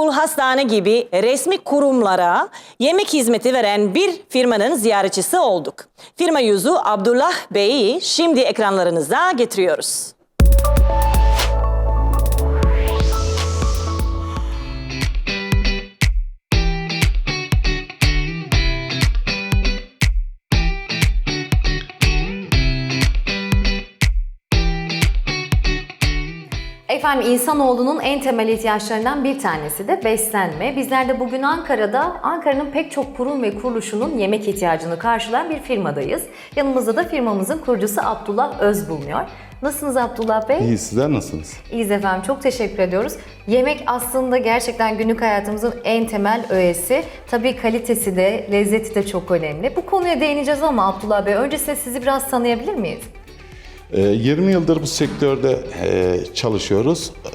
okul, hastane gibi resmi kurumlara yemek hizmeti veren bir firmanın ziyaretçisi olduk. Firma yüzü Abdullah Bey'i şimdi ekranlarınıza getiriyoruz. Efendim insanoğlunun en temel ihtiyaçlarından bir tanesi de beslenme. Bizler de bugün Ankara'da Ankara'nın pek çok kurum ve kuruluşunun yemek ihtiyacını karşılayan bir firmadayız. Yanımızda da firmamızın kurucusu Abdullah Öz bulunuyor. Nasılsınız Abdullah Bey? İyi sizler nasılsınız? İyiyiz efendim. Çok teşekkür ediyoruz. Yemek aslında gerçekten günlük hayatımızın en temel öğesi. Tabii kalitesi de, lezzeti de çok önemli. Bu konuya değineceğiz ama Abdullah Bey öncesinde sizi biraz tanıyabilir miyiz? Ee, 20 yıldır bu sektörde e, çalışıyoruz. Ee,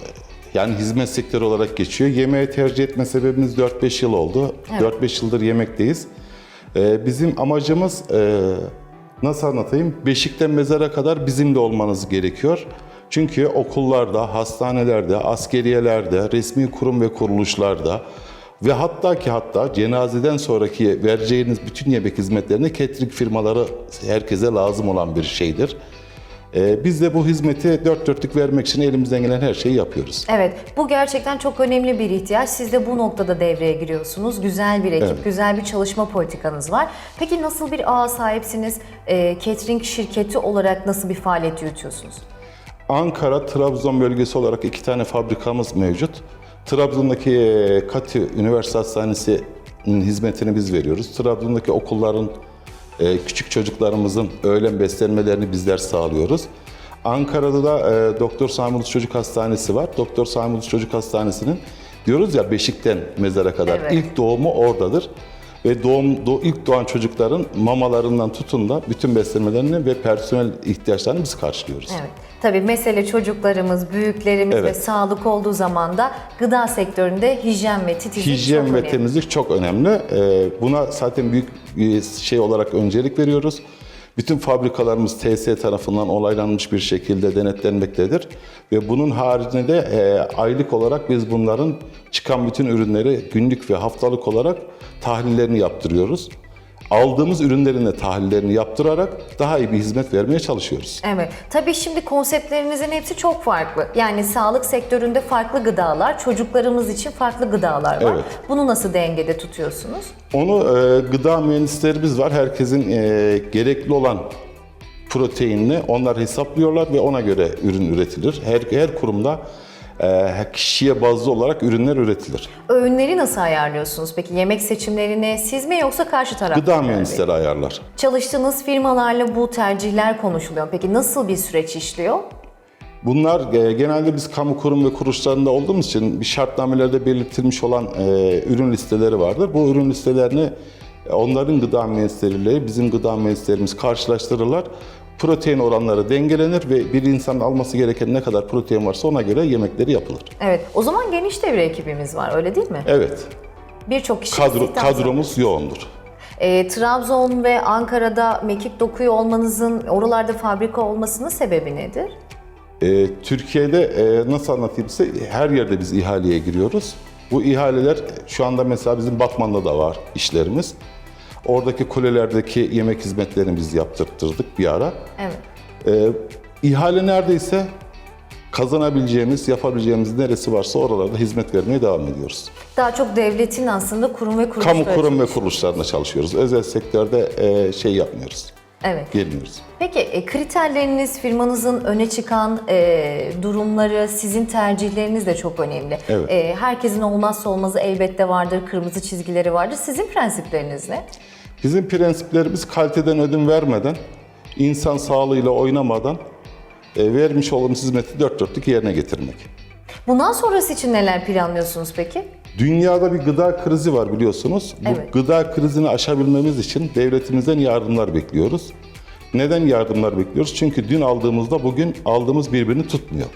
Yani hizmet sektörü olarak geçiyor. Yemeği tercih etme sebebimiz 4-5 yıl oldu. Evet. 4-5 yıldır yemekteyiz. Ee, Bizim amacımız e, nasıl anlatayım? Beşikten mezara kadar bizimle olmanız gerekiyor. Çünkü okullarda, hastanelerde, askeriyelerde, resmi kurum ve kuruluşlarda ve hatta ki hatta cenazeden sonraki vereceğiniz bütün yemek hizmetlerini catering firmaları herkese lazım olan bir şeydir. Ee, biz de bu hizmeti dört dörtlük vermek için elimizden gelen her şeyi yapıyoruz. Evet, bu gerçekten çok önemli bir ihtiyaç. Siz de bu noktada devreye giriyorsunuz. Güzel bir ekip, Evet. güzel bir çalışma politikanız var. Peki nasıl bir ağa sahipsiniz? Ee, catering şirketi olarak nasıl bir faaliyet yürütüyorsunuz? Ankara, Trabzon bölgesi olarak iki tane fabrikamız mevcut. Trabzon'daki e, Katı Üniversite Hastanesi'nin hizmetini biz veriyoruz. Trabzon'daki okulların, küçük çocuklarımızın öğlen beslenmelerini bizler sağlıyoruz. Ankara'da da e, Doktor Sami Ulus Çocuk Hastanesi var. Doktor Sami Ulus Çocuk Hastanesi'nin diyoruz ya Beşik'ten mezara kadar Evet. ilk doğumu oradadır. Ve doğum, do, ilk doğan çocukların mamalarından tutun da bütün beslenmelerini ve personel ihtiyaçlarını biz karşılıyoruz. Evet. Tabii mesele çocuklarımız, büyüklerimiz ve Evet. sağlık olduğu zaman da gıda sektöründe hijyen ve titizlik Hijyen çok ve önemli. temizlik çok önemli. Ee, Buna zaten büyük şey olarak öncelik veriyoruz. Bütün fabrikalarımız TSE tarafından olaylanmış bir şekilde denetlenmektedir. Ve bunun haricinde de e, aylık olarak biz bunların çıkan bütün ürünleri günlük ve haftalık olarak tahlillerini yaptırıyoruz. Aldığımız ürünlerin de tahlillerini yaptırarak daha iyi bir hizmet vermeye çalışıyoruz. Evet. Tabii şimdi konseptlerinizin hepsi çok farklı. Yani sağlık sektöründe farklı gıdalar, çocuklarımız için farklı gıdalar var. Evet. Bunu nasıl dengede tutuyorsunuz? Onu e, gıda mühendislerimiz var. Herkesin e, gerekli olan proteinini onlar hesaplıyorlar ve ona göre ürün üretilir. Her, her kurumda kişiye bazlı olarak ürünler üretilir. Öğünleri nasıl ayarlıyorsunuz peki? Yemek seçimlerini siz mi yoksa karşı taraf mı Gıda mühendisleri ayarlar. Çalıştığınız firmalarla bu tercihler konuşuluyor. Peki nasıl bir süreç işliyor? Bunlar e, genelde biz kamu kurum ve kuruluşlarında olduğumuz için bir şartnamelerde belirtilmiş olan e, ürün listeleri vardır. Bu ürün listelerini e, onların gıda mühendisleriyle bizim gıda mühendislerimiz karşılaştırırlar. Protein oranları dengelenir ve bir insanın alması gereken ne kadar protein varsa ona göre yemekleri yapılır. Evet. O zaman geniş devre ekibimiz var öyle değil mi? Evet, Birçok kişi kadro, kadromuz yoğundur. Ee, Trabzon ve Ankara'da mekik dokuyor olmanızın, oralarda fabrika olmasının sebebi nedir? Ee, Türkiye'de e, nasıl anlatayım size her yerde biz ihaleye giriyoruz. Bu ihaleler şu anda mesela bizim Batman'da da var işlerimiz. Oradaki kulelerdeki yemek hizmetlerini biz yaptırttırdık bir ara. Evet. Ee, ihale neredeyse kazanabileceğimiz, yapabileceğimiz neresi varsa oralarda hizmet vermeye devam ediyoruz. Daha çok devletin aslında kurum ve kuruluşları. Kamu kurum ve kuruluşlarında çalışıyoruz. Özel sektörde e, şey yapmıyoruz, Evet. gelmiyoruz. Peki e, kriterleriniz, firmanızın öne çıkan e, durumları, sizin tercihleriniz de çok önemli. Evet. E, herkesin olmazsa olmazı elbette vardır, kırmızı çizgileri vardır. Sizin prensipleriniz ne? Bizim prensiplerimiz kaliteden ödün vermeden, insan sağlığıyla oynamadan e, vermiş olduğumuz hizmeti dört dörtlük yerine getirmek. Bundan sonrası için neler planlıyorsunuz peki? Dünyada bir gıda krizi var biliyorsunuz. Bu Evet. gıda krizini aşabilmemiz için devletimizden yardımlar bekliyoruz. Neden yardımlar bekliyoruz? Çünkü dün aldığımızda bugün aldığımız birbirini tutmuyor.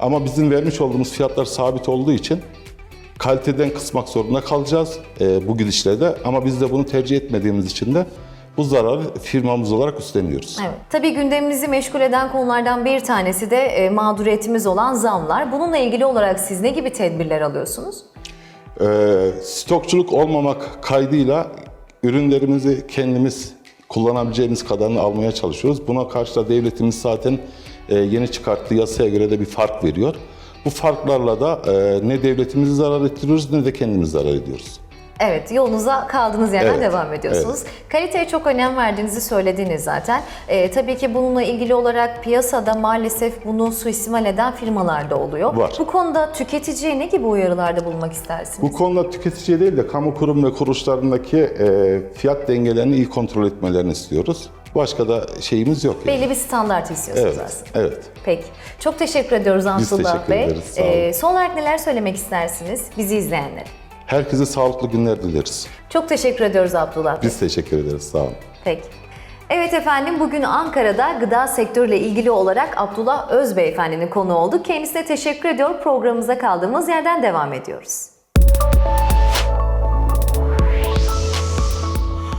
Ama bizim vermiş olduğumuz fiyatlar sabit olduğu için kaliteden kısmak zorunda kalacağız e, bu gidişle de. Ama biz de bunu tercih etmediğimiz için de bu zararı firmamız olarak üstleniyoruz. Evet. Tabii gündemimizi meşgul eden konulardan bir tanesi de e, mağduriyetimiz olan zamlar. Bununla ilgili olarak siz ne gibi tedbirler alıyorsunuz? e, stokçuluk olmamak kaydıyla ürünlerimizi kendimiz kullanabileceğimiz kadarını almaya çalışıyoruz. Buna karşı da devletimiz zaten e, yeni çıkarttığı yasaya göre de bir fark veriyor. Bu farklarla da e, ne devletimizi zarar ettiriyoruz ne de kendimiz zarar ediyoruz. Evet, yolunuza kaldığınız yerden Evet, devam ediyorsunuz. Kaliteye çok önem verdiğinizi söylediniz zaten. Ee, tabii ki bununla ilgili olarak piyasada maalesef bunu suistimal eden firmalar da oluyor. Var. Bu konuda tüketiciye ne gibi uyarılarda bulunmak istersiniz? Bu konuda tüketiciye değil de kamu kurum ve kuruluşlarındaki e, fiyat dengelerini iyi kontrol etmelerini istiyoruz. Başka da şeyimiz yok. Yani. Belli bir standart istiyorsunuz Evet, aslında. evet. Peki. Çok teşekkür ediyoruz teşekkür Bey. ederiz, sağ olun. Ee, son olarak neler söylemek istersiniz bizi izleyenlere? Herkese sağlıklı günler dileriz. Çok teşekkür ediyoruz Abdullah Bey. Biz teşekkür ederiz. Sağ olun. Peki. Evet efendim bugün Ankara'da gıda sektörüyle ilgili olarak Abdullah Özbeyefendinin konu olduk. Kendisine teşekkür ediyor. Programımıza kaldığımız yerden devam ediyoruz.